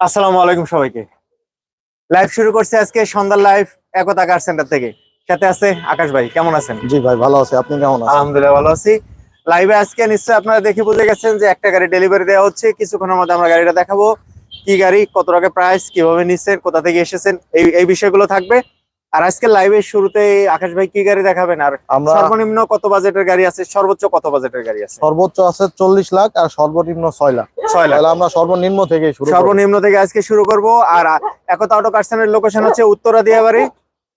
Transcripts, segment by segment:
আসসালামু আলাইকুম সবাইকে। লাইভ শুরু করছে আজকে সন্ধ্যার লাইভ একতা কার সেন্টার থেকে। সাথে আছে আকাশ ভাই কেমন আছেন? জি ভাই ভালো আছে। আপনি কেমন আছেন? আলহামদুলিল্লাহ ভালো আছি। লাইভে আজকে নিশ্চয়ই আপনারা দেখে বুঝে গেছেন যে একটা গাড়ি ডেলিভারি দেওয়া হচ্ছে। কিছুক্ষণের মধ্যে আমরা গাড়িটা দেখাবো। কি গাড়ি কত টাকা প্রাইস কীভাবে নিচ্ছেন কোথা থেকে এসেছেন এই এই বিষয়গুলো থাকবে। আর আজকে লাইভের শুরুতে আকাশ ভাই কি গাড়ি দেখাবেন? আর আমরা সর্বনিম্ন কত বাজেটের গাড়ি আছে? সর্বোচ্চ কত বাজেটের গাড়ি আছে? সর্বোচ্চ আছে চল্লিশ লাখ আর সর্বনিম্ন ছয় লাখ। ছয় লাখ। আমরা সর্বনিম্ন থেকে শুরু সর্বনিম্ন থেকে আজকে শুরু করব। আর একতা অটো কার লোকেশন হচ্ছে উত্তরা দিয়াবাড়ি।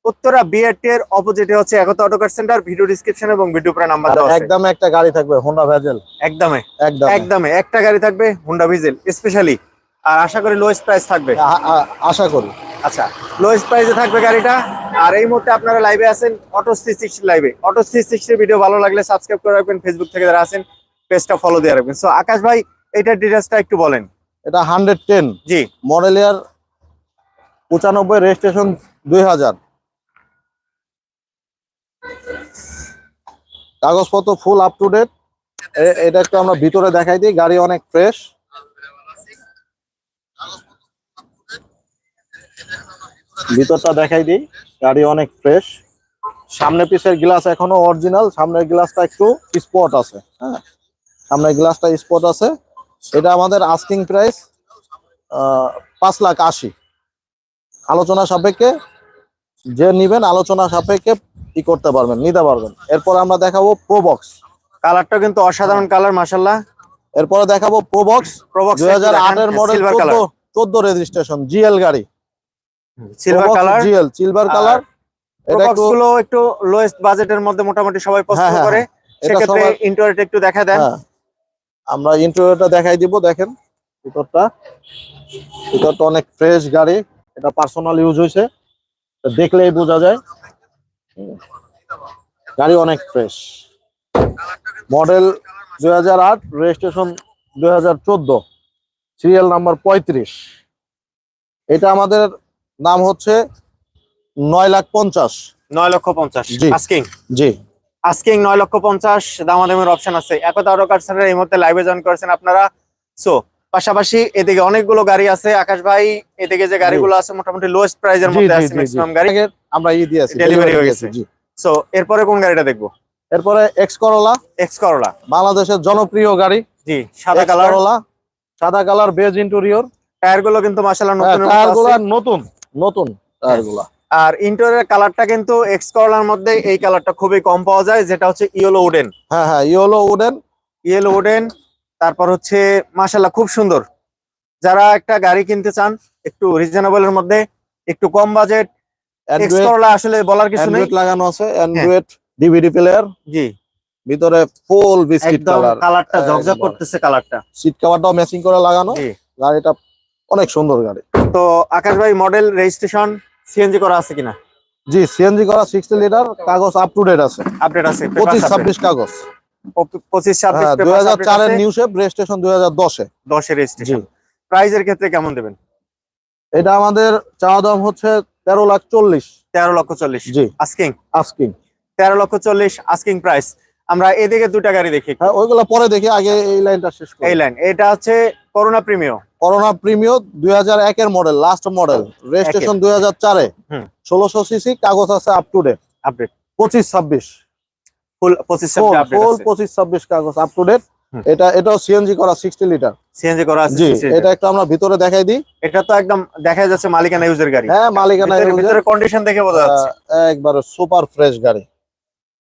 উত্তরা বিআরটি এর অপোজিটে হচ্ছে Ekta auto car centre. Video description এবং ভিডিও প্রায় নাম্বার আর দেওয়া আছে। একদম একটা গাড়ি থাকবে হোন্ডা ভেজেল একদমে। একটা গাড়ি থাকবে হুন্ডা ভিজেল স্পেশালি আর আশা করি লোয়েস্ট প্রাইস থাকবে। আশা করি। আচ্ছা লোয়েস্ট প্রাইসে থাকবে গাড়িটা। আর এই মুহূর্তে আপনারা লাইভে আছেন অটো থ্রি সিক্সটি লাইভে অটো থ্রি সিক্সটির ভিডিও ভালো লাগলে সাবস্ক্রাইব করে রাখবেন ফেসবুক থেকে যারা আছেন পেজটা ফলো দিয়ে রাখবেন। সো আকাশ ভাই এইটার ডিটেলসটা একটু বলেন। এটা hundred ten G. Model year পঁচানব্বই রেজিস্ট্রেশন দুই হাজার। কাগজপত্র ফুল আপ টু ডেট এটা একটু আমরা ভিতরে দেখাই দিই গাড়ি অনেক ফ্রেশ ভিতরটা দেখাই দিই। গাড়ি অনেক ফ্রেশ সামনে পিছের গ্লাস এখনও অরিজিনাল সামনের গ্লাসটা একটু স্পট আছে হ্যাঁ? সামনের গ্লাসটা স্পট আছে। এটা আমাদের আস্কিং প্রাইস পাঁচ লাখ আশি। আলোচনা সাপেক্ষে যে নিবেন আলোচনা সাপেক্ষে ই করতে পারবেন নিতে পারবেন। এরপর আমরা দেখাবো প্রোবক্স কালারটা কিন্তু অসাধারণ কালার মাসাল্লাহ এরপরে দেখাবো প্রোবক্স প্রবক্স দুই হাজার আটের মডেল চোদ্দ রেজিস্ট্রেশন জিএল গাড়ি। Silver colour GL silver colour এটা একটু গুলো একটু লোয়েস্ট বাজেটের মধ্যে মোটামুটি সবাই পছন্দ হ্যাঁ, করে। সেক্ষেত্রে সবার- ইন্টারনেট একটু দেখা দেন। হ্যাঁ। আমরা ইন্টারভিউটা দেখাই দিব দেখেন। ভিতরটা। ভিতরটা অনেক ফ্রেশ গাড়ি। এটা পার্সোনাল ইউজ হয়েছে। দেখলেই বোঝা যায়। গাড়ি অনেক ফ্রেশ মডেল দুই হাজার আট রেজিস্ট্রেশন দুই হাজার চোদ্দ। সিরিয়াল নাম্বার পঁয়ত্রিশ। এটা আমাদের দাম হচ্ছে নয় লাখ পঞ্চাশ। নয় লক্ষ পঞ্চাশ। জি। আস্কিং? জি। আস্কিং নয় লক্ষ পঞ্চাশ দামাদামের অপশন আছে। একতা অটো কার এই মুহূর্তে লাইভে জয়েন করেছেন আপনারা। সো পাশাপাশি এদিকে অনেকগুলো গাড়ি আছে। আকাশ ভাই এদিকে যে গাড়িগুলো আছে মোটামুটি লোয়েস্ট প্রাইজের মধ্যে আছে। ম্যাক্সিমাম গাড়ি। আমরা ই দিয়েছি delivery হয়ে গেছে। জি। সো এরপরে কোন গাড়িটা দেখব? এরপরে এক্স করলা এক্স করলা বাংলাদেশের জনপ্রিয় গাড়ি। জি সাদা কালার সাদা কালার বেজ ইন্টেরিয়র টায়ারগুলো কিন্তু মাসাল্লাহ নতুন টায়ারগুলা নতুন। নতুন টায়ারগুলা আর ইন্টেরিয়র কালারটা কিন্তু এক্স করলার মধ্যে এই কালারটা খুবই কম পাওয়া যায় যেটা হচ্ছে ইয়েলো উডেন হ্যাঁ হ্যাঁ ইয়েলো উডেন ইয়েলো উডেন তারপর হচ্ছে মাশাল্লাহ খুব সুন্দর। যারা একটা গাড়ি কিনতে চান একটু রিজনেবল এর মধ্যে একটু কম বাজেট এক্স করলা আসলে বলার কিছু নেই। লাগানো আছে অ্যান্ড্রয়েড ডিভিডি প্লেয়ার জি। ভিতরে ফুল বিস্কিট কালার কালারটা ঝকঝক একদম। করতেছে কালারটা। সিট কভারটাও ম্যাচিং করে লাগানো। গাড়িটা অনেক সুন্দর গাড়ি। তো আকাশ ভাই মডেল রেজিস্ট্রেশন সিএনজি করা আছে কিনা? জি সিএনজি করা সিক্সটি লিটার কাগজ আপ টু ডেট আছে। আপডেট আছে পঁচিশ ছাব্বিশ কাগজ। পঁচিশ ছাব্বিশ হ্যাঁ দুই হাজার চারের নিউ শেপ রেজিস্ট্রেশন দুই হাজার দশে। দশের জি। রেজিস্ট্রেশন প্রাইজের ক্ষেত্রে কেমন দেবেন? এটা আমাদের চাওয়া দাম হচ্ছে তেরো লাখ চল্লিশ। তেরো লক্ষ চল্লিশ। জি। আস্কিং আস্কিং তেরো লক্ষ চল্লিশ আস্কিং প্রাইস আমরা এদিকে দুটা গাড়ি দেখি। হ্যাঁ ওইগুলো পরে দেখি আগে এই লাইনটা শেষ করি। এই লাইন। এটা হচ্ছে করোনা প্রিমিও করোনা প্রিমিও দুই হাজার একের মডেল লাস্ট মডেল রেজিস্ট্রেশন দুই হাজার চারে। ষোলোশো সিসি কাগজ আছে আপ টু ডেট আপডেট পঁচিশ ছাব্বিশ ফুল পঁচিশ ফুল পঁচিশ ছাব্বিশ কাগজ আপ টু ডেট এটা এটাও সিএনজি করা সিক্সটি লিটার সিএনজি করা আছে 60। এটা একটু আমরা ভিতরে দেখাই দিই। এটা তো একদম দেখা যাচ্ছে মালিকানা ইউজের গাড়ি। হ্যাঁ মালিকানা ভিতরে কন্ডিশন দেখে বোঝা যাচ্ছে। একবারে সুপার ফ্রেশ গাড়ি।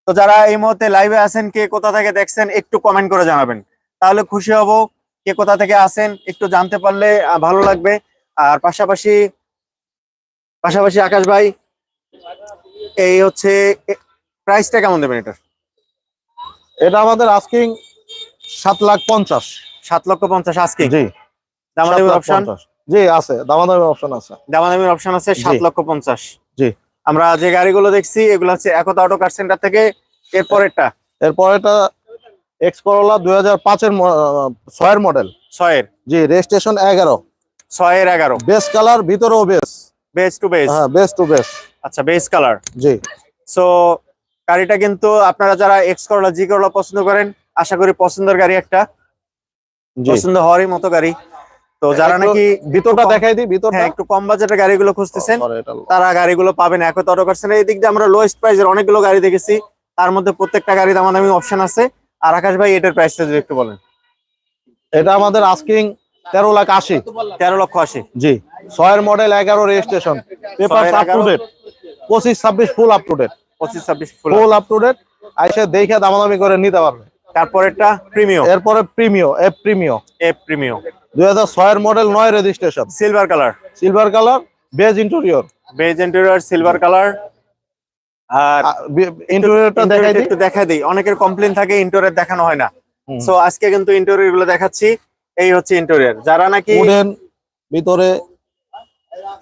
তো যারা এই মুহূর্তে লাইভে আছেন কে কোথা থেকে দেখছেন একটু কমেন্ট করে জানাবেন। তাহলে খুশি হব। কে কোথা থেকে আসেন একটু জানতে পারলে ভালো লাগবে। আর পাশাপাশি পাশাপাশি আকাশ ভাই এই হচ্ছে প্রাইসটা কেমন দেবেন এটা এটা আমাদের আস্কিং সাত লাখ পঞ্চাশ। সাত লক্ষ পঞ্চাশ আজকে জি। দামাদামি সাত লাখ অপশন জি আছে। দামাদামি অপশন আছে। দামাদামির অপশন আছে সাত লক্ষ পঞ্চাশ। জি। আমরা যে গাড়িগুলো দেখছি এগুলো হচ্ছে একতা অটো কার সেন্টার থেকে এরপরেরটা? এরপর এটা এক্স করোলা দুই হাজার পাঁচের ছয়ের মডেল ছয়ের। জি রেজিস্ট্রেশন এগারো। ছয়ের এগারো। বেস কালার ভিতরেও বেস বেস টু বেস হ্যাঁ বেস টু বেস আচ্ছা বেস কালার জি। সো গাড়িটা কিন্তু আপনারা যারা এক্স করলা জি করলা পছন্দ করেন আশা করি পছন্দের গাড়ি একটা। পছন্দ হওয়ারই মতো গাড়ি। তো যারা নাকি ভিতরটা দেখাই দিই ভিতরটা। হ্যাঁ একটু কম বাজেটের গাড়িগুলো খুঁজতেছেন তারা গাড়িগুলো পাবেন একত অটো করছেন। এই দিক দিয়ে আমরা লোয়েস্ট প্রাইসের অনেকগুলো গাড়ি দেখেছি। তার মধ্যে প্রত্যেকটা গাড়ি দামাদামি অপশন আছে। আর আকাশ ভাই এটার প্রাইসটা যদি একটু বলেন। এটা আমাদের আস্কিং তেরো লাখ আশি। তেরো লক্ষ আশি। জি। ছয়ের মডেল এগারো registration paper up to date পঁচিশ ছাব্বিশ ফুল আপ টু ডেট পঁচিশ ছাব্বিশ ফুল আপ টু ডেট আইসে দেখে দামাদামি করে নিতে পারবে। তারপরেরটা প্রিমিয়ম এরপরে Premio F Premio A Premio দুই হাজার ছয়ের মডেল নয় registration silver colour silver colour beige interior beige interior silver colour আর ইন্টেরিয়রটা দেখাই একটু দেখা দিই। অনেকের কমপ্লেন থাকে ইন্টেরিয়র দেখানো হয় না। সো আজকে কিন্তু ইন্টেরিয়রগুলো দেখাচ্ছি। এই হচ্ছে ইন্টেরিয়র যারা নাকি ভিতরে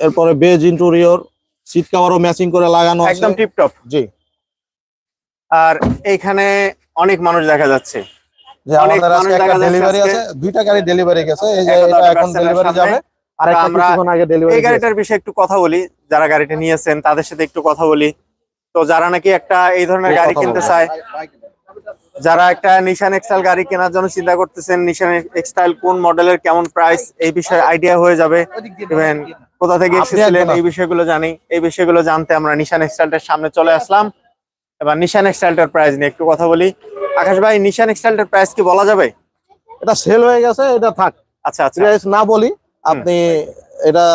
এরপরে বেজ ইন্টেরিয়র সিট কভারও ম্যাচিং করে লাগানো আছে। একদম টিপটপ জি। আর এইখানে অনেক মানুষ দেখা যাচ্ছে। যে আমাদের আজকে একটা ডেলিভারি আছে। দুইটা গাড়ি ডেলিভারি গেছে। এই যে এটা এখন ডেলিভারি যাবে আর একটা আমরা কিছুক্ষণ আগে ডেলিভারি এই গাড়িটার বিষয়ে একটু কথা বলি। যারা গাড়িটা নিয়েছেন তাদের সাথে একটু কথা বলি। তো যারা নাকি একটা এই ধরনের গাড়ি কিনতে চায় যারা একটা নিশান এক্সটাইল গাড়ি কেনার জন্য চিন্তা করতেছেন নিশান এক্সটাইল কোন মডেলের কেমন প্রাইস এই বিষয়ে আইডিয়া হয়ে যাবে। ইভেন কোথা থেকে এসেছিলেন এই বিষয়গুলো জানি। এই বিষয়গুলো জানতে আমরা নিশান এক্সটাইলটার সামনে চলে আসলাম। এবার নিশান এক্সটাইলটার প্রাইস নিয়ে একটু কথা বলি। আকাশ ভাই নিশান এক্সটাইলটার প্রাইস কি বলা যাবে? এটা সেল হয়ে গেছে এটা থাক। আচ্ছা আচ্ছা। না বলি আপনি এটা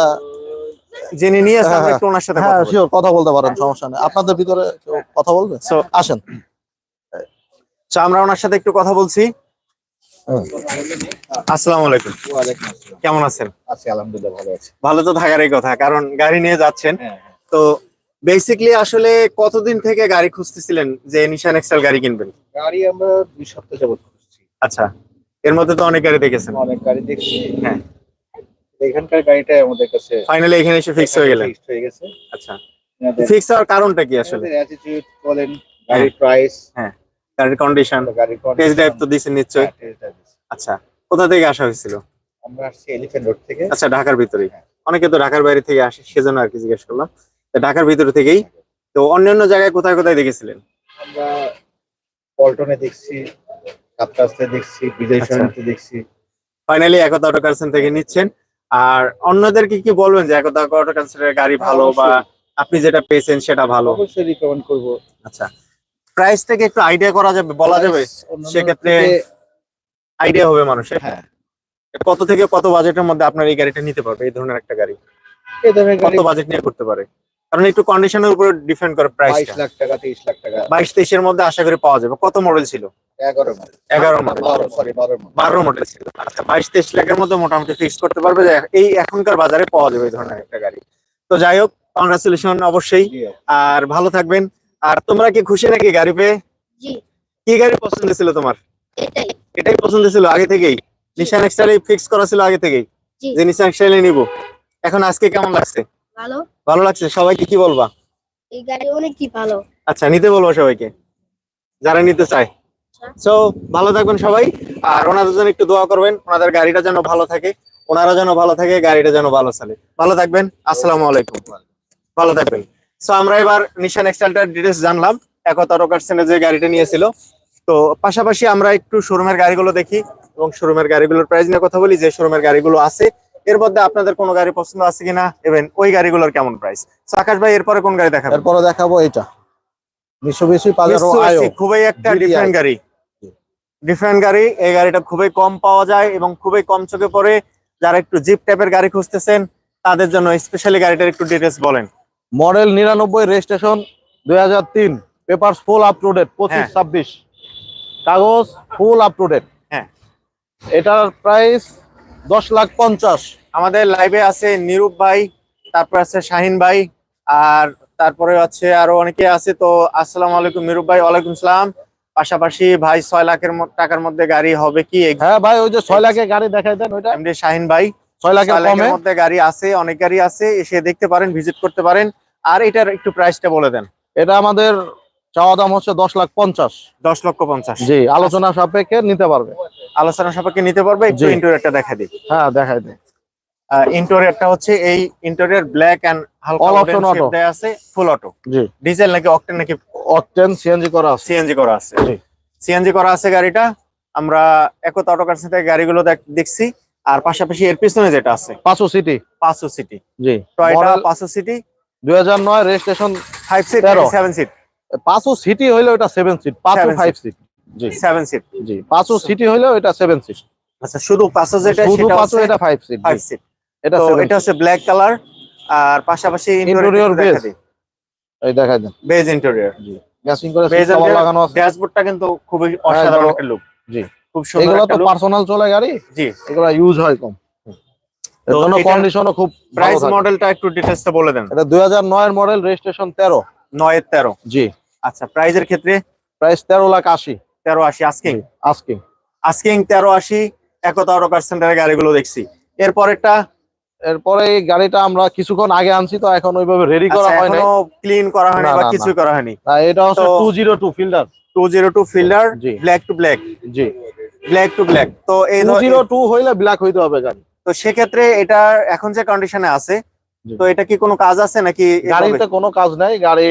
যিনি নিয়েছেন হ্যাঁ, একটু ওনার সাথে হ্যাঁ কথা শিওর কথা বলতে পারেন সমস্যা নেই। আপনাদের ভিতরে কেউ কথা বলবে? আসেন। আমরা ওনার সাথে একটু কথা বলছি। আসসালামু আলাইকুম। কেমন আছেন? আছি আলহামদুলিল্লাহ ভালো আছি। ভালো তো থাকারই কথা কারণ গাড়ি নিয়ে যাচ্ছেন। হ্যাঁ তো বেসিকলি আসলে কতদিন থেকে গাড়ি খুঁজতেছিলেন যে নিশান এক্সেল গাড়ি কিনবেন? গাড়ি আমরা দুই সপ্তাহ যাবত খুঁজছি। আচ্ছা এর মধ্যে তো অনেক গাড়ি দেখেছেন। অনেক গাড়ি দেখছি। হ্যাঁ। এখানকার গাড়িটাই আমাদের কাছে ফাইনালি এখানে এসে ফিক্স হয়ে গেলেন। Fixed হয়ে গেছে। আচ্ছা। ফিক্স হওয়ার কারণটা কি আসলে? অ্যাটিটিউড বলেন গাড়ির প্রাইস হ্যাঁ। গাড়ির কন্ডিশন গাড়ির টেস্ট ড্রাইভ তো দিচ্ছেন নিশ্চয়ই। হ্যাঁ। আচ্ছা কোথা থেকে আসা হয়েছিল? আমরা আসছি এলিফ্যান্ট রোড থেকে। আচ্ছা ঢাকার ভিতরেই। অনেকে তো ঢাকার বাইরে থেকে আসে সেজন্য আর কি জিজ্ঞেস করলাম। ঢাকার ভিতরে থেকেই তো অন্যান্য জায়গায় কোথায় কোথায় দেখেছিলেন? আমরা পল্টনে দেখছি কাপ্তাসতে দেখছি বিজয় আচ্ছা। সরণিতে দেখছি। ফাইনালি একতা অটো কারসেন থেকে নিচ্ছেন। আর অন্যদেরকে কি বলবেন যে একদা অটো কারসেনের গাড়ি ভালো বা আপনি যেটা পেয়েছেন সেটা ভালো? অবশ্যই রিকমেন্ড করব। আচ্ছা। প্রাইস থেকে একটু আইডিয়া করা যাবে বলা যাবে? সেক্ষেত্রে আইডিয়া হবে মানুষের? হ্যাঁ। কত থেকে কত বাজেটের মধ্যে আপনার এই গাড়িটা নিতে পারবে এই ধরনের একটা গাড়ি? এই ধরনের গাড়ি কত বাজেট নিয়ে করতে পারে? কারণ একটু কন্ডিশনের উপর ডিপেন্ড করে বাইশ প্রাইসটা লাখ টাকা তেইশ লাখ টাকা। বাইশ তেইশের মধ্যে আশা করি পাওয়া যাবে। কত মডেল ছিল? এগারো মডেল এগারো মডেল বারো সরি বারো মডেল বারো মডেল ছিল। আচ্ছা বাইশ তেইশ লাখের মধ্যে মোটামুটি ফিক্স করতে পারবে। যে এই এখনকার বাজারে পাওয়া যাবে এই ধরনের একটা গাড়ি। তো যাই হোক কংগ্রাচুলেশন অবশ্যই। আর ভালো থাকবেন। আর তোমরা কি খুশি নাকি গাড়ি পেয়ে? জি। কি গাড়ি পছন্দ ছিল তোমার? এটাই। এটাই পছন্দ ছিল আগে থেকেই? নিশান এক্সটাইলে ফিক্স করা ছিল আগে থেকেই? জি। যে নিশান এক্সটাইলে নিব। এখন আজকে কেমন লাগছে? ভালো? ভালো লাগছে? সবাইকে কি বলবা? এই গাড়ি অনেকই ভালো। আচ্ছা নিতে বলব সবাইকে যারা নিতে চায়। সো ভালো থাকবেন সবাই আর ওনাদের জন্য একটু দোয়া করবেন ওনাদের গাড়িটা যেন ভালো থাকে ওনারা যেন ভালো থাকে গাড়িটা যেন ভালো চলে। ভালো থাকবেন আসসালামু আলাইকুম। ভালো থাকবেন। সো আমরা এবার নিশান এক্সটাইলটার ডিটেলস জানলাম একতা রোকারসেনে যে গাড়িটা নিয়েছিল। তো পাশাপাশি আমরা একটু শোরুমের গাড়িগুলো দেখি এবং শোরুমের গাড়িগুলোর প্রাইস নিয়ে কথা বলি যে শোরুমের গাড়িগুলো আছে এর মধ্যে আপনাদের কোনো গাড়ি পছন্দ আছে কিনা? এবং ওই গাড়িগুলোর কেমন প্রাইস আকাশ ভাই এরপরে কোন গাড়ি দেখাবেন? এরপরে দেখাবো এটা মিশুবিশি পাজারো আয়ো। খুবই একটা ডিফারেন্ট গাড়ি। ডিফারেন্ট গাড়ি এই গাড়িটা খুবই কম পাওয়া যায় এবং খুবই কম চোখে পড়ে। যারা একটু জিপ টাইপের গাড়ি খুঁজতেছেন তাদের জন্য স্পেশালি গাড়িটার একটু ডিটেলস বলেন। মডেল নিরানব্বই রেজিস্ট্রেশন দুই হাজার তিন paper full up to date পঁচিশ হ্যাঁ। ছাব্বিশ। কাগজ ফুল আপ টু ডেট হ্যাঁ। এটার প্রাইস দশ লাখ পঞ্চাশ। আমাদের লাইভে আছে নিরূপ ভাই তারপর আছে শাহিন ভাই আর তারপরে আছে আরও অনেকে আছে। তো আসসালামু আলাইকুম নিরূপ ভাই ওয়ালাইকুম সালাম। পাশাপাশি ভাই ছয় লাখের টাকার মধ্যে গাড়ি হবে কি? হ্যাঁ ভাই ওই যে ছয় লাখের গাড়ি দেখাই দেন ওইটা। এমডি শাহিন ভাই ছয় লাখের লাখের মধ্যে গাড়ি আছে অনেক গাড়ি আছে এসে দেখতে পারেন ভিজিট করতে পারেন। আর এটার একটু প্রাইসটা বলে দেন। এটা আমাদের চাওয়া দাম হচ্ছে দশ লাখ পঞ্চাশ। দশ লক্ষ পঞ্চাশ। জি আলোচনা সাপেক্ষে নিতে পারবে। আলোচনা সাপেক্ষে নিতে পারবে একটু। ইন্টেরিয়রটা দেখা দিই। হ্যাঁ দেখাই দিন ইন্টেরিয়রটা হচ্ছে এই ইন্টেরিয়র ব্ল্যাক এন্ড হালকা shape auto. দেয়া আছে ফুল অটো জি। ডিজেল নাকি অকটেন নাকি অকটেন সিএনজি করা আছে। সিএনজি করা আছে। জি। সিএনজি করা আছে গাড়িটা। আমরা একতা অটো কারখানা থেকে গাড়িগুলো দেখ- দেখছি। আর পাশাপাশি এর পিছনে যেটা আছে পাঁচশো সিটি পাঁচশো সিটি জি। টয়টা পাঁচশো সিটি দুই হাজার নয় registration five seat. Seven seat পাঁচশো সিটি হইলে ওটা সেভেন সিট পাঁচশো ফাইভ সিট জি। সেভেন সিট জি পাঁচশো সিটি হইলে ওটা সেভেন সিট আচ্ছা শুধু পাঁচশো যেটা শুধু সেটা পাঁচশো এটা ফাইভ সিট ফাইভ সিট এটা এটা হচ্ছে ব্ল্যাক কালার আর পাশাপাশি Interior base। এই দেখা দেন। বেজ ইন্টেরিয়র করে Base seat cover and লাগানো আছে। ড্যাশবোর্ডটা কিন্তু খুবই অসাধারণ একটা লুক জি। খুব সুন্দর এগুলো তো পার্সোনাল চলে গাড়ি? জি। এগুলো ইউজ হয় কম। এর তো জন্য কন্ডিশনও খুব প্রাইস মডেলটা একটু ডিটেইলসটা বলে দেন। এটা দুই হাজার নয়ের মডেল রেজিস্ট্রেশন তেরো। নয়ের তেরো। জি। আচ্ছা প্রাইজের ক্ষেত্রে? প্রাইস তেরো লাখ আশি। তেরো আশি আস্কিং আজকে। আস্কিং তেরো আশি একতা অটো কার সেন্টারের গাড়িগুলো দেখছি। এরপরেরটা? এরপরে এই গাড়িটা আমরা কিছুক্ষণ আগে আনছি তো এখন ওইভাবে রেডি করা আচ্ছা, হয় নাই। এখনও ক্লিন করা হয়নি বা। কিছুই করা হয়নি। এটা হচ্ছে তো- two zero two Fielder two zero two Fielder G. Black to black জি। ব্ল্যাক টু ব্ল্যাক তো এই টু ধর- জিরো টু হইলে ব্ল্যাক হইতে হবে গাড়ি। তো সেক্ষেত্রে এটা এখন যে কন্ডিশনে আছে। তো এটা কি কোনো কাজ আছে নাকি? গাড়িতে কোনো কাজ নাই গাড়ি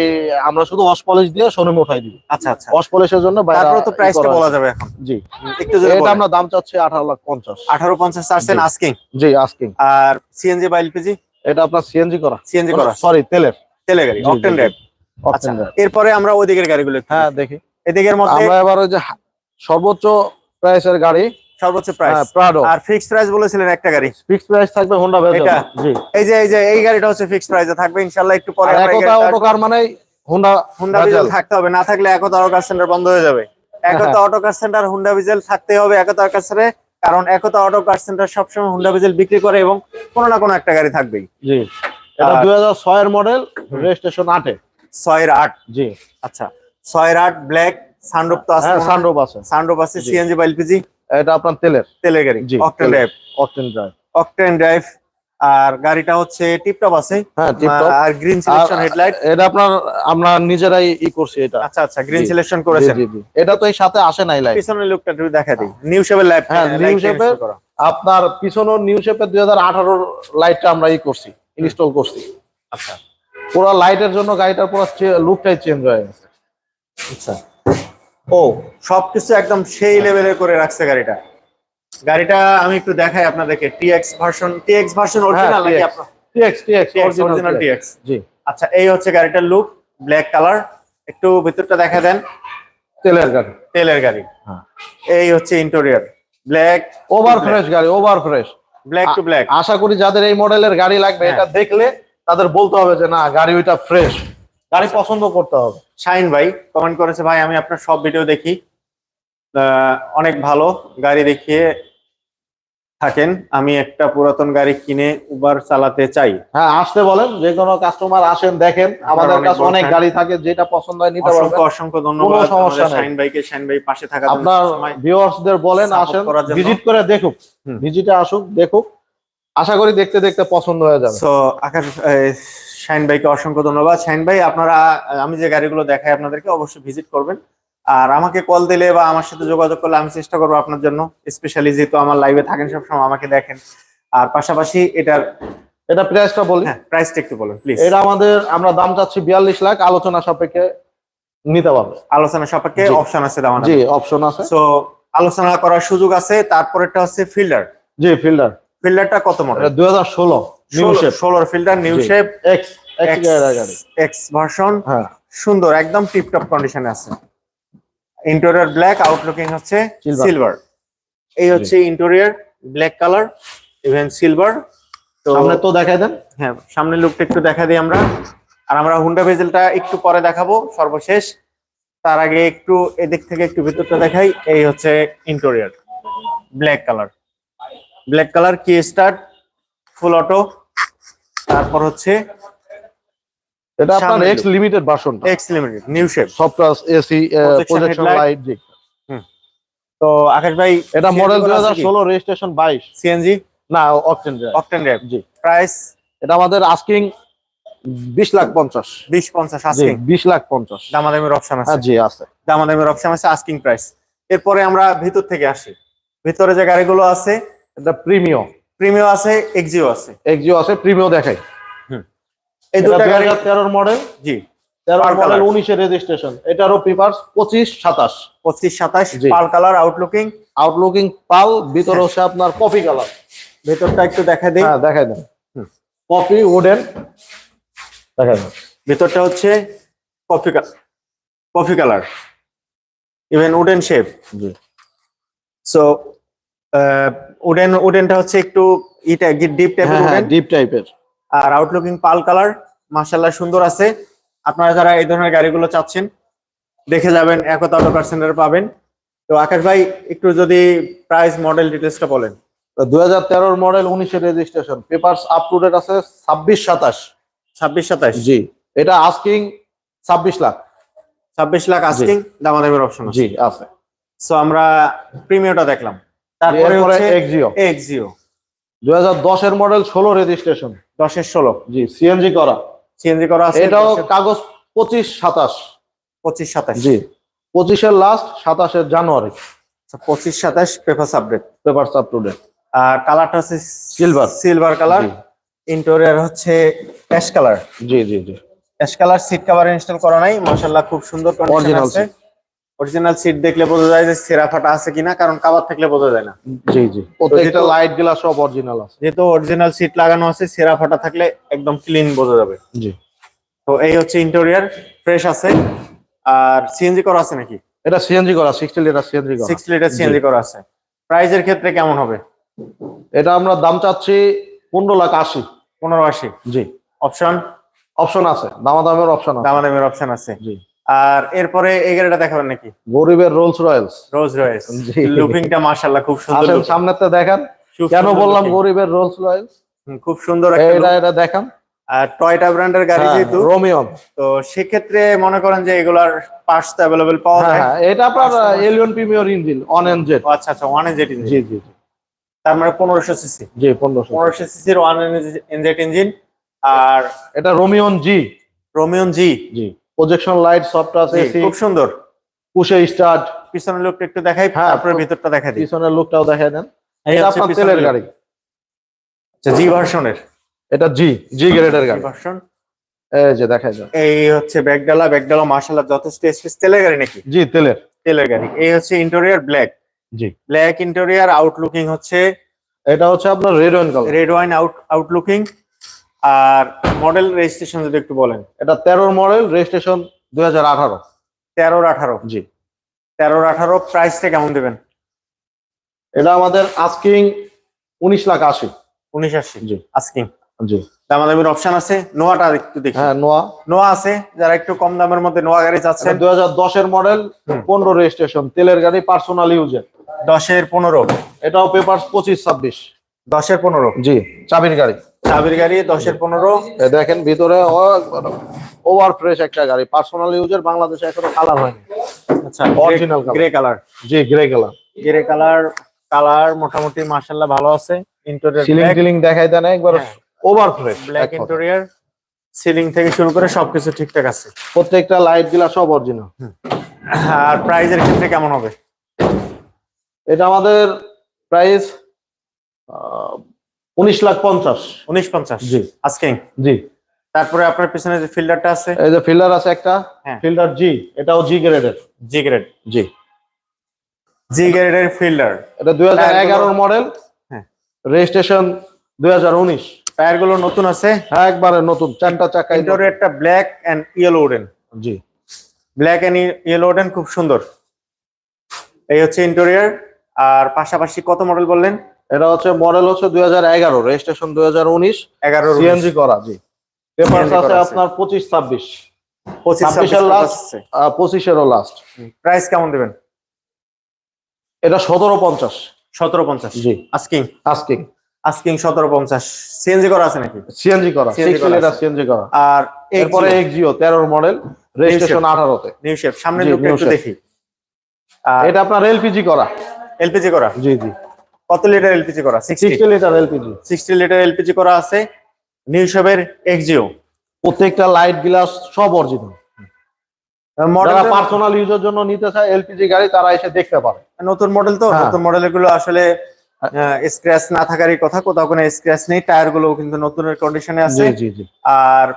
আমরা শুধু ওয়াশ পলিশ দিয়ে শোরুমে উঠাই দিই। আচ্ছা আচ্ছা। ওয়াশ পলিশের জন্য তারপরে তো প্রাইসটা বলা যাবে এখন। জি। একটু যদি এটা আমরা দাম চাচ্ছি আঠারো লাখ পঞ্চাশ। আঠারো পঞ্চাশ চার্জেন আস্কিং জি আস্কিং আর সিএনজি বা এলপিজি এটা আপনার সিএনজি করা। সিএনজি করা। সরি তেলের। তেলে গাড়ি অকটেন। ড্রাইভ আচ্ছা এরপরে আমরা ওদিকের গাড়িগুলো হ্যাঁ দেখি। দেখি। এদিকের মধ্যে আমরা এবার ওই যে সর্বোচ্চ প্রাইসের গাড়ি সর্বোচ্চ প্রাইস প্রাডো আর ফিক্সড প্রাইস বলেছিলেন একটা গাড়ি। ফিক্স প্রাইস থাকবে হোন্ডা ভেজেল জি। এই যে এই যে এই গাড়িটা হচ্ছে ফিক্সড প্রাইসে থাকবে ইনশাআল্লাহ একটু পরে একতা অটো কার মানে হোন্ডা হুন্ডা ভিজেল থাকতে হবে না থাকলে একতা অটো কার সেন্টার বন্ধ হয়ে যাবে। Ekta auto car centre Honda Vezel থাকতে হবে একতা কার সেন্টারে কারণ একতা অটো কার সেন্টার সবসময় হুন্ডা ভিজেল বিক্রি করে এবং কোনো না কোনো একটা গাড়ি থাকবেই। জি। এটা আর- দুই হাজার ছয়ের মডেল রেজিস্ট্রেশন আটে। ছয়ের আট। জি। আচ্ছা ছয়ের আট ব্ল্যাক সানরুপ তো আছে। হ্যাঁ সানরুফ আছে সানরুপ আছে সিএনজি বা এলপিজি এটা আপনার তেলের? তেলের গাড়ি octane. Drive octane drive octane drive আর গাড়িটা হচ্ছে টিপটপ আছে। হ্যাঁ টিপটপ। আর গ্রিন সিলেকশন হেডলাইট এটা আপনার আমরা নিজেরাই ই করছি এটা। আচ্ছা আচ্ছা গ্রিন সিলেকশন করেছেন। জি, জি। এটা তো এই সাথে আসে নাই লাইট পিছনের লুকটা একটু দেখা দিই। নিউ শেপের লাইট হ্যাঁ, shape এর আপনার পিছনের নিউ শেপের দুই হাজার আঠারোর লাইটটা আমরা ই করছি ইনস্টল করছি। আচ্ছা। পুরো লাইটের জন্য গাড়িটার পুরো লুকটাই চেঞ্জ হয়ে গেছে। আচ্ছা। ও সবকিছু একদম সেই লেভেলে করে রাখছে গাড়িটা। গাড়িটা আমি একটু দেখাই আপনাদেরকে TX version TX version original নাকি আপনার? টিএক্স টিএক্স অরিজিনাল টিএক্স জি। আচ্ছা এই হচ্ছে গাড়িটার লুক ব্ল্যাক কালার একটু ভিতরটা দেখা দেন। তেলের গাড়ি। তেলের গাড়ি। হ্যাঁ। এই হচ্ছে ইন্টেরিয়র ব্ল্যাক ওভার ফ্রেশ গাড়ি over fresh black to black আশা করি যাদের এই মডেলের গাড়ি লাগবে হ্যাঁ। এটা দেখলে তাদের বলতে হবে যে না গাড়ি ওইটা ফ্রেশ গাড়ি পছন্দ করতে হবে। শাইন ভাই কমেন্ট করেছে ভাই আমি আপনার সব ভিডিও দেখি। অনেক ভালো গাড়ি দেখিয়ে থাকেন। আমি একটা পুরাতন গাড়ি কিনে উবার চালাতে চাই। হ্যাঁ আসতে বলেন যে কোনো কাস্টমার আসেন দেখেন। আমাদের কাছে অনেক গাড়ি থাকে যেটা পছন্দ হয় নিতে অসংখ্য পারবেন। অসংখ্য ধন্যবাদ সমস্যা। শাইন ভাইকে শাইন ভাই পাশে থাকার জন্য আপনার। ভিউয়ার্সদের বলেন আসেন ভিজিট করে দেখুক। ভিজিটে আসুক দেখুক। আশা করি দেখতে দেখতে পছন্দ হয়ে যাবে। সো আকাশ শাইন ভাইকে অসংখ্য ধন্যবাদ। শাইন ভাই আপনারা আমি যে গাড়িগুলো দেখাই আপনাদেরকে অবশ্যই ভিজিট করবেন। আর আমাকে কল দিলে বা আমার সাথে যোগাযোগ করলে আমি চেষ্টা করব আপনার জন্য। স্পেশালি যেহেতু আমার লাইভে থাকেন সবসময় আমাকে দেখেন। আর পাশাপাশি এটার এটা প্রাইসটা বলি। হ্যাঁ প্রাইসটা একটু বলুন প্লিজ এটা আমাদের আমরা দাম চাচ্ছি বিয়াল্লিশ লাখ আলোচনা সাপেক্ষে নিতে পারবে। আলোচনা সাপেক্ষে অপশন আছে দাম জি অপশন আছে। সো আলোচনা করার সুযোগ আছে তারপরেরটা হচ্ছে ফিল্ডার জি ফিল্ডার ফিল্ডারটা কত মডেল? এটা দুই হাজার ষোলো। নিউ শেপ ষোলোর Fielder new shape X X গাড়ি এক্স ভার্সন হ্যাঁ। সুন্দর একদম টিপটপ কন্ডিশনে আছে। ইন্টেরিয়র ব্ল্যাক আউটলুকিং হচ্ছে সিলভার এই হচ্ছে interior black colour even silver তো সামনে তো দেখাই দেন। হ্যাঁ সামনের লুকটা একটু দেখা দিই আমরা। আর আমরা হুন্ডা ভেজেলটা একটু পরে দেখাবো সর্বশেষ। তার আগে একটু এদিক থেকে একটু ভিতরটা দেখাই এই হচ্ছে interior black colour black colour key start full auto তারপর হচ্ছে এটা আপনার এক্স লিমিটেড ভার্সনটা X limited new shape software AC projection light জি। তো আকাশ ভাই এটা মডেল দুই হাজার ষোলো রেজিস্ট্রেশন বাইশ। সিএনজি না অকটেন ড্রাইভ অকটেন ড্রাইভ জি। প্রাইস এটা আমাদের আস্কিং বিশ লাখ পঞ্চাশ। বিশ পঞ্চাশ জি আস্কিং বিশ লাখ পঞ্চাশ। দামাদামির অপশন আছে। হ্যাঁ জি আছে। দামাদামির অপশন আছে আস্কিং প্রাইস এরপরে আমরা ভিতর থেকে আসি। ভিতরে যে গাড়িগুলো আছে এটা প্রিমিয়ম প্রিমিও আছে এক্সিও আছে। এক্সিও আছে প্রিমিও দেখাই। এই দুটো গাড়ি তেরোর মডেল জি। তেরো Per মডেল colour। উনিশের রেজিস্ট্রেশন এটারও পেপার পঁচিশ সাতাশ। পঁচিশ সাতাশ জি। পাল কালার আউটলুকিং আউটলুকিং পাল ভিতরে হচ্ছে আপনার কফি কালার ভেতরটা একটু দেখা দিই। হ্যাঁ দেখাই দেন। কফি উডেন দেখাই দেন। ভেতরটা হচ্ছে coffee coffee colour even wooden shape জি। সো উডেন উডেনটা হচ্ছে একটু ইটা ডিপ টাইপের উডেন ডিপ টাইপের আর আউটলুকিং পাল কালার মাশাল্লাহ সুন্দর আছে। আপনারা যারা এই ধরনের গাড়িগুলো চাচ্ছেন দেখে যাবেন একতা অটো পার্সেন্টের পাবেন। তো আকাশ ভাই একটু যদি প্রাইস মডেল ডিটেলসটা বলেন। দুই হাজার তেরোর মডেল উনিশের registration papers up to date আছে ছাব্বিশ সাতাশ। ছাব্বিশ সাতাশ? জি। এটা আস্কিং ছাব্বিশ লাখ। ছাব্বিশ লাখ আস্কিং দামাদামের অপশন আছে। জি আছে। সো আমরা প্রিমিয়ামটা দেখলাম। তারপরে হচ্ছে এক্সিও এক্সিও দুই হাজার দশের মডেল ষোলো রেজিস্ট্রেশন দশের ষোলো। জি সিএনজি করা। সিএনজি করা আছে এটাও কাগজ পঁচিশ সাতাশ। পঁচিশ সাতাশ। জি পঁচিশের লাস্ট সাতাশের জানুয়ারি পঁচিশ সাতাশ paper update papers up to আর কালারটা হচ্ছে Silver. সিলভার কালার ইন্টেরিয়র হচ্ছে অ্যাশ কালার জি জি জি। Ash colour seat cover install করা নাই। মাশাআল্লাহ খুব সুন্দর কন্ডিশন আছে। অরিজিনাল সিট দেখলে বোঝা যায় যে সেরা ফাটা আছে কিনা কারণ কাভার থাকলে বোঝা যায় না। জি জি। প্রত্যেকটা লাইটগুলা সব অরিজিনাল আছে। যেহেতু অরিজিনাল সিট লাগানো আছে সেরা ফাটা থাকলে একদম ক্লিন বোঝা যাবে। জি। তো এই হচ্ছে ইন্টেরিয়র ফ্রেশ আছে। আর সিএনজি করা আছে নাকি? এটা সিএনজি করা সিক্সটি লিটার সিএনজি করা। সিক্স লিটার সিএনজি করা আছে। প্রাইজের ক্ষেত্রে কেমন হবে? এটা আমরা দাম চাচ্ছি পনেরো লাখ আশি। পনেরো আশি। জি। অপশন অপশন আছে দামাদামের অপশন আছে। দামাদামের অপশন আছে। জি। আর এরপরে এই গাড়িটা দেখাবেন নাকি? গরিবের রোলস রয়েলস রোলস রয়েস জি। লুকিংটা মাশাআল্লাহ খুব সুন্দর আসেন। সামনেতে দেখেন। কেন বললাম গরিবের রোলস রয়েলস খুব সুন্দর একটা এটা এটা দেখান। আর টয়টা ব্র্যান্ডের গাড়ি হ্যাঁ, যেহেতু রোমিয়ন তো সেক্ষেত্রে মনে করেন যে এগুলার পার্টস তো অ্যাভেলেবেল পাওয়া হ্যাঁ যায়। হ্যাঁ এটা আপনার Allion premier engine on N Z আচ্ছা আচ্ছা ওয়ান এনজেট জি ইঞ্জিন জি জি তার মানে পনেরোশো সিসি জি পনেরোশো পনেরোশো সিসির ওয়ান এনজেট ইঞ্জিন আর এটা রোমিয়ন জি রোমিয়ন জি জি। প্রজেকশন লাইট সফট আছে খুব সুন্দর। পুষে স্টার্ট পিছনের লুকটা একটু দেখাই হ্যাঁ, তারপরে ভিতরটা দেখা দিই। পিছনের লুকটাও দেখাই দেন। এই এটা আপনার তেলের। গাড়ি। আচ্ছা জি ভার্সনের এটা জি জি গ্রেডের গাড়ি। ভার্সন এই যে দেখাই দেন। এই হচ্ছে ব্যাগডালা ব্যাগডালা মার্শাল্লাহ যথেষ্ট স্পেস তেলের গাড়ি নাকি? জি তেলের। তেলের গাড়ি। এই হচ্ছে ইন্টেরিয়র ব্ল্যাক জি। ব্ল্যাক ইন্টেরিয়র আউটলুকিং হচ্ছে এটা হচ্ছে আপনার red wine colour red wine out outlooking আর মডেল রেজিস্ট্রেশন যদি একটু বলেন। এটা তেরোর মডেল রেজিস্ট্রেশন দুই হাজার আঠারো। তেরোর আঠারো? জি। তেরোর আঠারো প্রাইসটা কেমন দেবেন? এটা আমাদের আস্কিং উনিশ লাখ আশি। উনিশ আশি? জি। আস্কিং জি। দামাদামির অপশন আছে? নোয়াটা একটু দেখি। হ্যাঁ নোয়া। নোয়া আছে? যারা একটু কম দামের মধ্যে নোয়া গাড়ি চাচ্ছেন। দুই হাজার দশের মডেল। পনেরো রেজিস্ট্রেশন তেলের গাড়ি পার্সোনাল ইউজের দশের পনেরো? এটাও পেপার পঁচিশ ছাব্বিশ। দশের পনেরো? জি চাবির গাড়ি। চাবির গাড়ি দশের পনেরো। দেখেন ভিতরে ওভার ফ্রেশ একটা গাড়ি। পার্সোনাল ইউজের বাংলাদেশে এখনও কালার হয়নি। আচ্ছা colour। গ্রে কালার জি grey colour grey colour colour মোটামুটি ভালো আছে। ইন্টেরিয়র সিলিং টিলিং দেখাই দেন একবার। Over fresh black interior ceiling থেকে শুরু করে সবকিছু ঠিকঠাক আছে। প্রত্যেকটা লাইটগুলা সব অরিজিনাল আর প্রাইজের ক্ষেত্রে কেমন হবে? এটা আমাদের প্রাইস উনিশ লাখ পঞ্চাশ। উনিশ পঞ্চাশ। জি। আজকে? জি। তারপরে আপনার পিছনে যে ফিল্ডারটা আছে? এই যে ফিল্ডার আছে একটা হ্যাঁ। ফিল্ডার জি এটাও জি গ্রেডের জি গ্রেড জি। জি গ্রেডের ফিল্ডার। এটা দুই হাজার এগারোর মডেল হ্যাঁ। রেজিস্ট্রেশন দুই হাজার উনিশ। টায়ারগুলো নতুন আছে? হ্যাঁ একবারে নতুন চারটা চাকা ইন্টেরিয়রটা ব্ল্যাক এন্ড ইয়েলো উডেন জি। ব্ল্যাক এন্ড ইয়েলো উডেন খুব সুন্দর। এই হচ্ছে ইন্টেরিয়র আর পাশাপাশি কত মডেল বললেন? এটা হচ্ছে মডেল হচ্ছে দুই হাজার এগারো রেজিস্ট্রেশন দুই হাজার উনিশ এগারো সিএনজি করা জি। পেপার আছে। আপনার পঁচিশ ছাব্বিশ। পঁচিশ ছাব্বিশের লাস্ট পঁচিশেরও লাস্ট প্রাইস কেমন দেবেন? এটা সতেরো পঞ্চাশ। সতেরো পঞ্চাশ। জি। আস্কিং আজকে আস্কিং সতেরো পঞ্চাশ। সিএনজি করা আছে নাকি? সিএনজি করা। সিএনজি করা আর এরপরে এক্সিও তেরোর মডেল রেজিস্ট্রেশন আঠারোতে। New shape shape। দেখি। এটা আপনার এলপিজি করা। এলপিজি করা? জি জি। কত লিটার এলপিজি করা? Sixty sixty litre LPG sixty litre LPG করা আছে নিউ শেপের এক্সিও প্রত্যেকটা লাইট গ্লাস সব অরিজিনাল মডেল যারা পার্সোনাল ইউজের জন্য নিতে চায় এলপিজি গাড়ি তারা এসে দেখতে পারে। নতুন মডেল তো? হ্যাঁ। নতুন মডেলগুলো আসলে স্ক্র্যাচ না থাকারই কথা কোথাও কোনো স্ক্র্যাচ নেই টায়ারগুলো কিন্তু নতুনের কন্ডিশনে আছে। জি জি জি। আর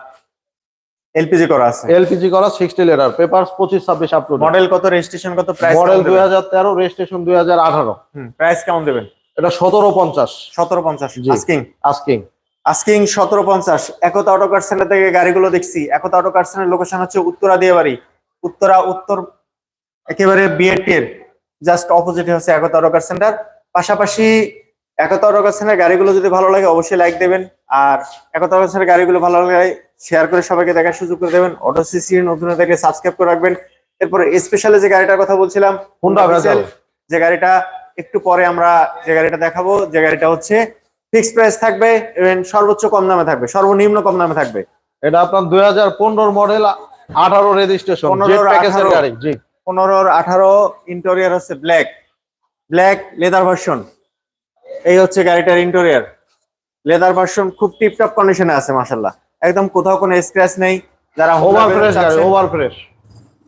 এলপিজি করা আছে। এলপিজি করা সিক্সটি লিটার পেপার পঁচিশ ছাব্বিশ আপ টু মডেল কত রেজিস্ট্রেশন কত প্রাইস মডেল দুই হাজার তেরো রেজিস্ট্রেশন দুই হাজার আঠারো। প্রাইস কেমন দেবেন? এটা সতেরো পঞ্চাশ। সতেরো পঞ্চাশ। আস্কিং আস্কিং আস্কিং সতেরো পঞ্চাশ। একতা অটো কার সেন্টার থেকে গাড়িগুলো দেখছি। Ekta auto car centre location হচ্ছে উত্তরা দিয়ে বাড়ি উত্তরা উত্তর একেবারে বিএটির জাস্ট অপোজিটে হচ্ছে একতা অটো কার সেন্টার পাশাপাশি একতা অটো কার সেন্টার গাড়িগুলো যদি ভালো লাগে অবশ্যই লাইক দেবেন। আর একতা অটো সেন্টার গাড়িগুলো ভালো লাগে শেয়ার করে সবাইকে দেখার সুযোগ করে দেবেন। অটো সিসি নতুন দেখলে সাবস্ক্রাইব করে রাখবেন। এরপরে স্পেশালি যে গাড়িটার কথা বলছিলাম Vezel। যে গাড়িটা একটু পরে আমরা যে গাড়িটা দেখাবো যে গাড়িটা হচ্ছে ফিক্স প্রাইস থাকবে এবং সর্বোচ্চ কম দামে থাকবে সর্বনিম্ন কম দামে থাকবে। এটা আপনার দুই হাজার মডেল আঠারো রেজিস্ট্রেশন প্যাকেজের গাড়ি জি। পনেরোর আঠারো ইন্টেরিয়ার হচ্ছে ব্ল্যাক ব্ল্যাক লেদার ভার্সন এই হচ্ছে গাড়িটার ইন্টেরিয়ার লেদার ভার্সন খুব টিপটপ কন্ডিশনে আছে মাসাল্লাহ একদম কোথাও কোনো স্ক্র্যাচ নেই যারা ওভার ফ্রেশ ওভার ফ্রেশ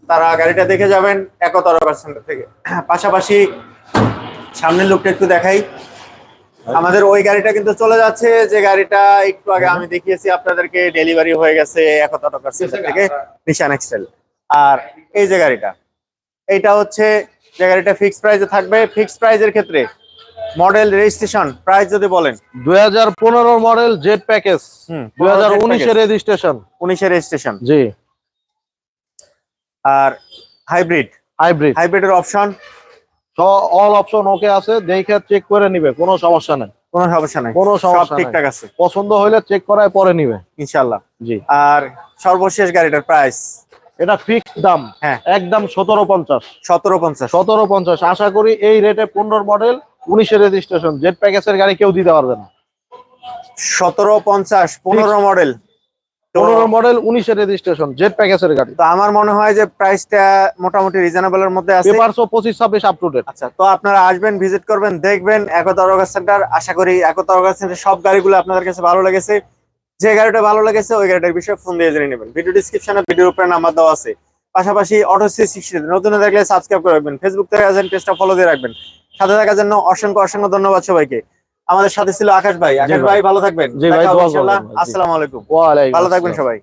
তারা গাড়িটা দেখে যাবেন একতর সেন্টার থেকে। পাশাপাশি সামনের লোকটা একটু দেখাই। আমাদের ওই গাড়িটা কিন্তু চলে যাচ্ছে। যে গাড়িটা একটু আগে আমি দেখিয়েছি আপনাদেরকে ডেলিভারি হয়ে গেছে একতা টাকার সেন্টার থেকে নিশান এক্সটেল আর এই যে গাড়িটা এইটা হচ্ছে যে গাড়িটা ফিক্স প্রাইসে থাকবে। ফিক্স প্রাইজের ক্ষেত্রে মডেল রেজিস্ট্রেশন প্রাইস যদি বলেন। দুই হাজার পনেরোর মডেল জেড প্যাকেজ হুম দুই হাজার উনিশের রেজিস্ট্রেশন রেজিস্ট্রেশন জি। আর হাইব্রিড হাইব্রিড হাইব্রিডের অপশন অল অপশন ওকে আছে দেখে চেক করে নিবে কোনো সমস্যা নাই। কোনো সমস্যা নাই। কোনো সমস্যা ঠিকঠাক আছে। পছন্দ হইলে চেক করায় পরে নিবে। ইনশাল্লাহ জি। আর সর্বশেষ গাড়িটার প্রাইস এটা ফিক্সড দাম। হ্যাঁ। একদম সতেরো পঞ্চাশ। সতেরো পঞ্চাশ। সতেরো পঞ্চাশ। আশা করি এই রেটে পনেরোর মডেল উনিশের রেজিস্ট্রেশন জেড প্যাকেজের গাড়ি কেউ দিতে পারবে না। সতেরো পঞ্চাশ পনেরো মডেল পনেরো মডেল উনিশের রেজিস্ট্রেশন জেড প্যাকেজের গাড়ি। তো আমার মনে হয় যে প্রাইসটা মোটামুটি রিজনেবল এর মধ্যে আছে। পঁচিশ ছাব্বিশ আপ টু ডেট আচ্ছা তো আপনারা আসবেন ভিজিট করবেন দেখবেন একতা অরগা সেন্টার আশা করি একতা অরগা সেন্টার সব গাড়িগুলো আপনাদের কাছে ভালো লেগেছে। যে গাড়িটা ভালো লেগেছে ওই গাড়িটার বিষয়ে ফোন দিয়ে জেনে নেবেন। ভিডিও ডিসক্রিপশনে ভিডিওর উপরে নাম্বার দেওয়া আছে। পাশাপাশি অটো সি সিক্সটি নতুন দেখলে সাবস্ক্রাইব করে রাখবেন। ফেসবুক থেকে আসেন পেজটা ফলো দিয়ে রাখবেন। সাথে থাকার জন্য অসংখ্য অসংখ্য ধন্যবাদ সবাইকে। আমাদের সাথে ছিল আকাশ ভাই। আকাশ ভাই। ভালো থাকবেন। আসসালামু আলাইকুম। ভালো থাকবেন সবাই।